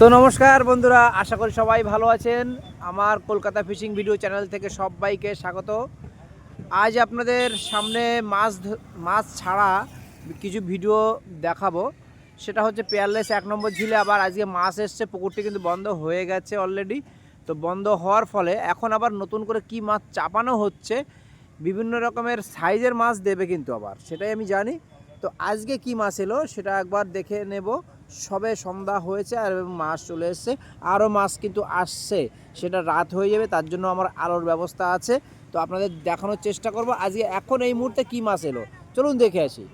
তো নমস্কার বন্ধুরা, আশা করি সবাই ভালো আছেন। আমার কলকাতা ফিশিং ভিডিও চ্যানেল থেকে সবাইকে স্বাগত। আজ আপনাদের সামনে মাছ মাছ ছাড়া কিছু ভিডিও দেখাবো। সেটা হচ্ছে পেয়ারলেস এক নম্বর ঝিলে, আবার আজকে মাছ এসছে, পুকুরটি কিন্তু বন্ধ হয়ে গেছে অলরেডি তো বন্ধ হওয়ার ফলে এখন আবার নতুন করে কি মাছ চাপানো হচ্ছে, বিভিন্ন রকমের সাইজের মাছ দেবে কিন্তু আবার, সেটাই আমি জানি। তো আজকে কি মাছ এলো, সেটা একবার দেখে নেব। সবে সন্ধ্যা হয়েছে আর মাছ চলে এসছে। আরও মাছ কিন্তু আসছে সেটা রাত হয়ে যাবে তার জন্য আমার আলোর ব্যবস্থা আছে। তো আপনাদের দেখানোর চেষ্টা করব আজকে এখন এই মুহূর্তে কি মাছ এলো? চলুন দেখে আসি।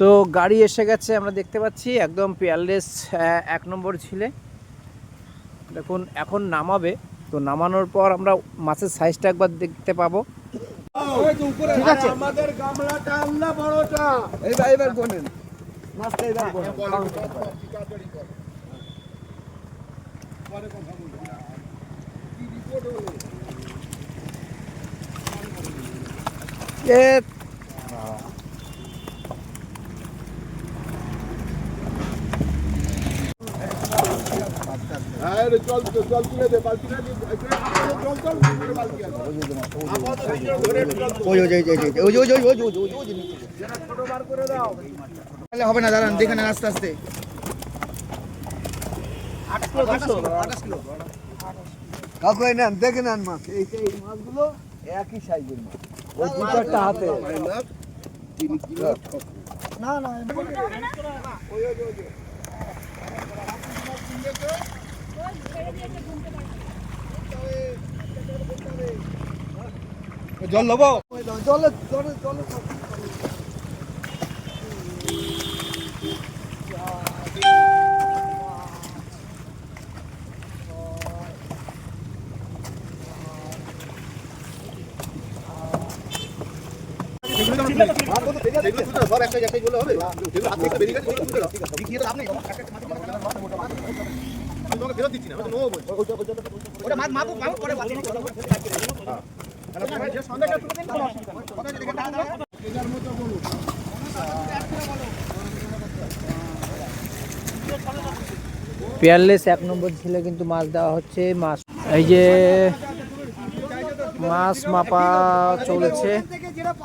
তো গাড়ি এসে গেছে আমরা দেখতে পাচ্ছি একদম পেয়ারলেস এক নম্বর ছিলে দেখুন এখন নামাবে তো নামানোর পর আমরা মাছের সাইজটা একবার দেখতে পাবো। ঠিক আছে। আমাদের গামলাটা আনলা বড়টা। এইবার এইবার গোনেন। হ্যাঁ রে, জল জল তুলে দে বালতি না জল জল বালতি আছে ওই ওই ওই ওই ওই ওই ওই ওই ওই ওই ছোট বার করে দাও তাহলে হবে না দাঁড়ান দেখে নেন আস্তে আস্তে। কাকু এই নেন দেখে নেন মাছ। এই এই মাছগুলো একই সাইজের মাছ। ওই দু চারটা হাতে। তিন কিলো না না জল নেব জলে জলে জলে এগুলো ধর একটা একটাই বলে হবে এগুলো হাত থেকে বেরিয়ে গেছে এগুলো তুলে দাও কি আপনি আমি তোমাকে ফেরত দিচ্ছি না আমি তো নেব বলছি ওটা মাপ মাপ মাপ করে বাতি এটার মতো বলুন পেয়ারলেস এক নম্বর ছেলে কিন্তু মাছ দেওয়া হচ্ছে। মাছ এই যে মাছ মাপা চলেছে।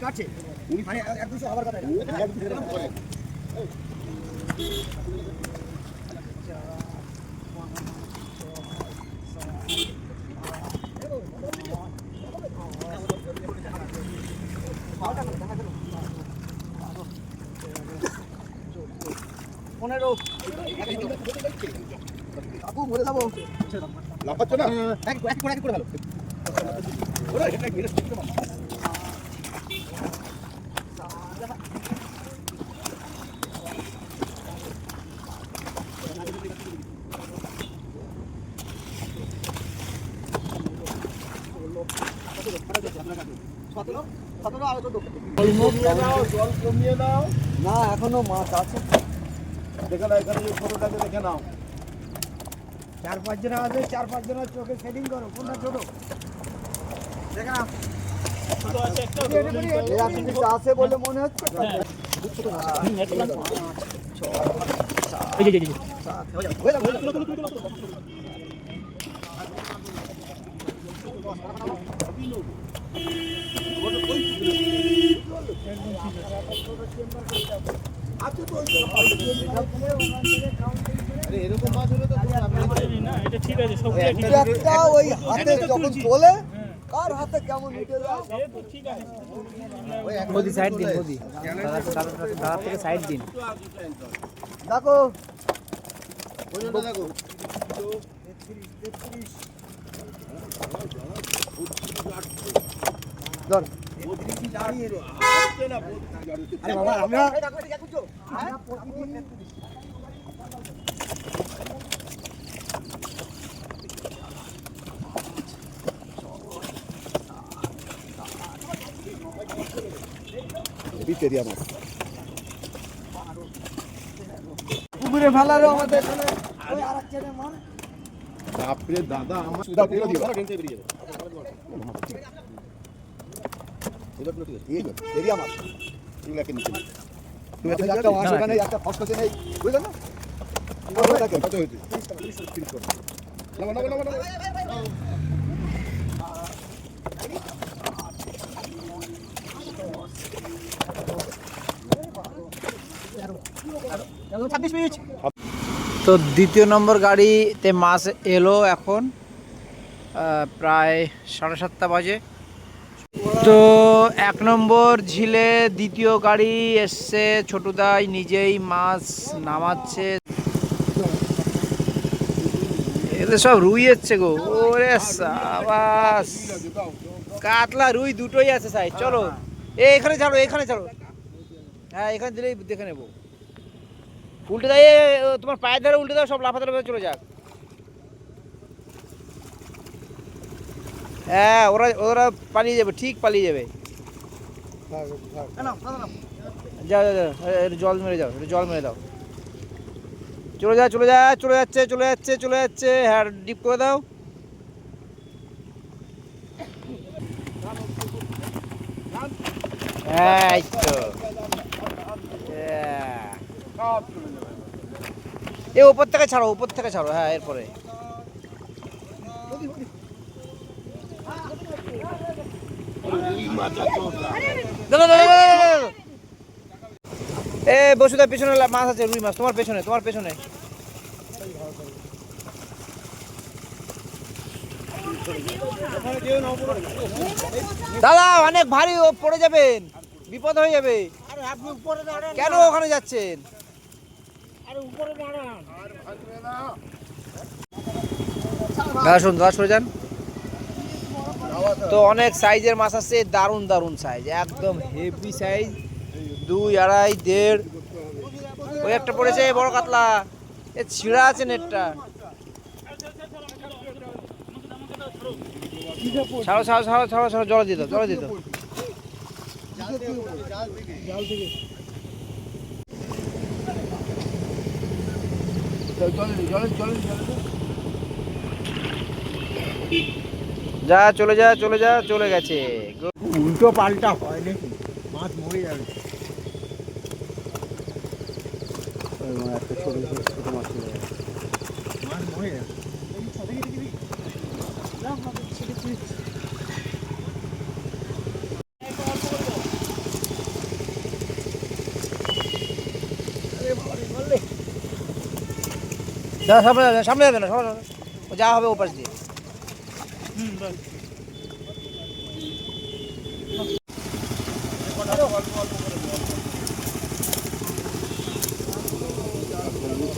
কাটছে মানে এক আবার কাটায় লাফাচ্ছ না? এক করে এক করে ভালো। সতেরো আরও চোদ্দ কমিয়ে দাও জল কমিয়ে দাও। না এখনও মাছ আছে। দেখে নাও এখানে ফটোটাকে দেখে নাও। চার পাঁচ জনা আছে চার পাঁচ জন চোখে সেটিং করো কোনটা ছোট? দেখা আছে বলে মনে হচ্ছে? একদম ঠিক একটা ওই হাতে যখন তোলে কার হাতে কেমন মোদি সাইড দিন মোদি। দাদা দাদা দাদা থেকে সাইড দিন। দেখো। দেখো। ধর। পুকুরে ফেলারও আমাদের বাপরে দাদা আমার সুদা পুরো দিও এটা পুরো ঠিক আছে এই গো তেরিয়া মাছ এগুলাকে নিচে তুমি একটা একটা মাছ ওখানে একটা ফসফসে নেই বুঝলেন না? কত হয়েছে 30 করে নাও নাও নাও নাও তো দ্বিতীয় নম্বর গাড়িতে মাছ এলো এখন প্রায় সাড়ে সাতটা বাজে। তো এক নম্বর ঝিলে দ্বিতীয় গাড়ি এসছে। ছোটদাই নিজেই মাছ নামাচ্ছে। এদের সব রুই এসছে গো। ওরে সাবাস। কাতলা রুই দুটোই আছে সাইজ। চলো। এ, এখানে ছাড়ো এখানে ছাড়ো। হ্যাঁ এখানে দিলেই দেখে নেব। উল্টে দাও তোমার পায়ের ধারে উল্টে দাও, সব লাফাতে লাফাতে চলে যাক। হ্যাঁ ওরা ওরা পালিয়ে যাবে, ঠিক পালিয়ে যাবে। যাও যাও যাও জল মেরে যাও জল মেরে দাও। চলে যা চলে যা, চলে যাচ্ছে চলে যাচ্ছে চলে যাচ্ছে। হ্যাঁ ডিপ করে দাও। হ্যাঁ তো। এ উপর থেকে ছাড়ো উপর থেকে ছাড়ো। হ্যাঁ এরপরে দাদা, দাদা, দাদা, দাদা, দাদা। এ, বসুদা, পেছনে মাছ আছে, রুই মাছ, তোমার পেছনে তোমার পেছনে। দাদা, অনেক ভারী, ও পড়ে যাবেন। বিপদ হয়ে যাবে। কেন ওখানে যাচ্ছেন? দাদা শুন দাদা, সরে যান। তো অনেক সাইজের মাছ আছে, দারুণ দারুণ সাইজ একদম হেভি সাইজ দুই আড়াই, দেড়। ওই একটা পড়েছে বড় কাতলা। এ ছিঁড়া আছে নেটটা। ছাড়ো ছাড়ো ছাড়ো ছাড়ো ছাড়ো, জল দিত জল দিত যা চলে যা চলে যা চলে গেছে। উল্টো পাল্টা হয় নাকি? মাছ মরে যাবে। মাছ মরে যাবে। যা সামনে যাবে সামনে যাবে না সামনে যাবে না। ও যা হবে ও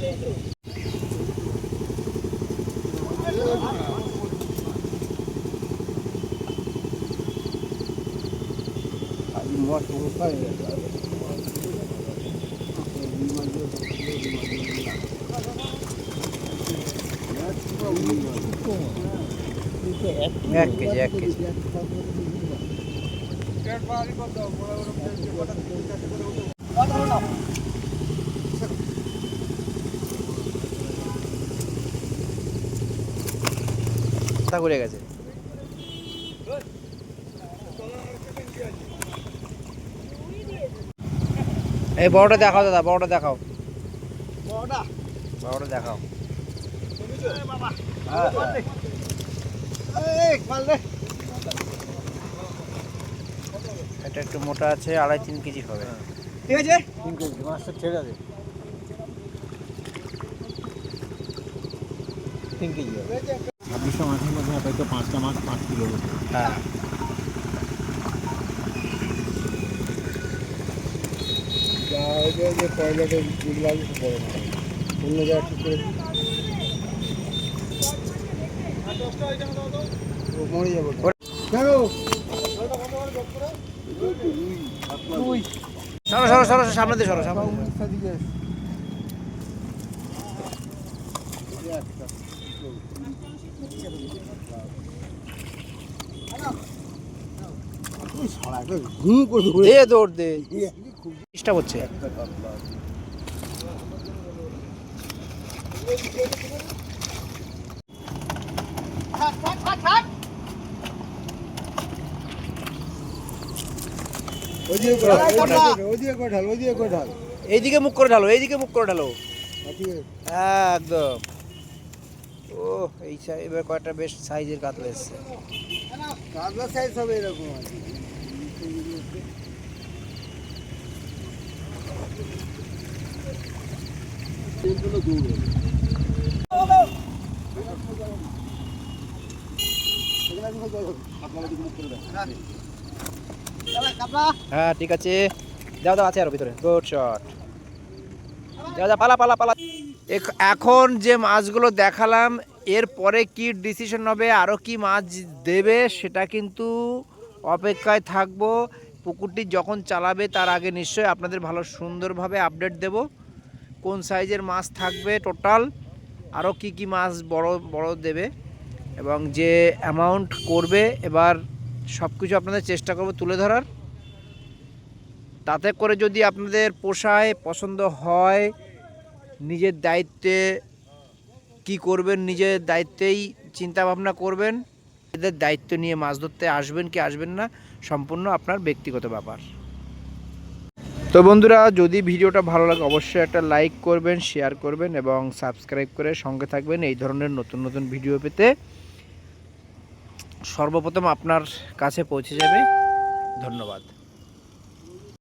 এক কেজি এক কেজি মাথা ঘুরে গেছে। এই বড়টা দেখাও দাদা বড়টা দেখাও। বড়টা? দেখাও। দে। এটা একটু মোটা আছে আড়াই তিন কেজি হবে। ঠিক আছে? তিন কেজি মাছটা ছেড়ে দে। তিন কেজি হবে। ছাব্বিশশো মাছের মধ্যে হয়তো পাঁচটা মাছ পাঁচ কিলো হ্যাঁ। যা হয়েছে যে বড় অন্য জায়গায় ঠিক করে মরে যাব। কেন সরো সরো সরো সামনে দিয়ে সরো সামনে দিয়ে সরো। ঘুম করে ঘুরে দে দৌড় দে। চেষ্টা করছে এইদিকে মুখ করে ঢালো এইদিকে মুখ করে ঢালো। হ্যাঁ, একদম। ও এই সাই- এবার কয়েকটা বেশ সাইজের কাতলা এসছে। কাতলা সাইজ হবে এরকম হ্যাঁ ঠিক আছে। যাও যাও, আছে আরও ভিতরে। গুড শট যাও যা পালা পালা পালা। এখন যে মাছগুলো দেখালাম এরপরে কি ডিসিশন হবে আরও কি মাছ দেবে, সেটা কিন্তু অপেক্ষায় থাকব। পুকুরটি যখন চালাবে, তার আগে নিশ্চয়ই আপনাদের ভালো সুন্দরভাবে আপডেট দেব। কোন সাইজের মাছ থাকবে টোটাল, আরও কি কি মাছ বড় বড় দেবে, এবং যে অ্যামাউন্ট করবে, এবার সব কিছু আপনাদের চেষ্টা করব তুলে ধরার। তাতে করে যদি আপনাদের পোষায়, পছন্দ হয়, নিজের দায়িত্বে কি করবেন, নিজের দায়িত্বেই চিন্তা ভাবনা করবেন, এদের দায়িত্ব নিয়ে মাছ ধরতে আসবেন কি আসবেন না, সম্পূর্ণ আপনার ব্যক্তিগত ব্যাপার। তো বন্ধুরা, যদি ভিডিওটা ভালো লাগে, অবশ্যই একটা লাইক করবেন, শেয়ার করবেন এবং সাবস্ক্রাইব করে সঙ্গে থাকবেন এই ধরনের নতুন নতুন ভিডিও পেতে। সর্বপ্রথম আপনার কাছে পৌঁছে যাবে। ধন্যবাদ।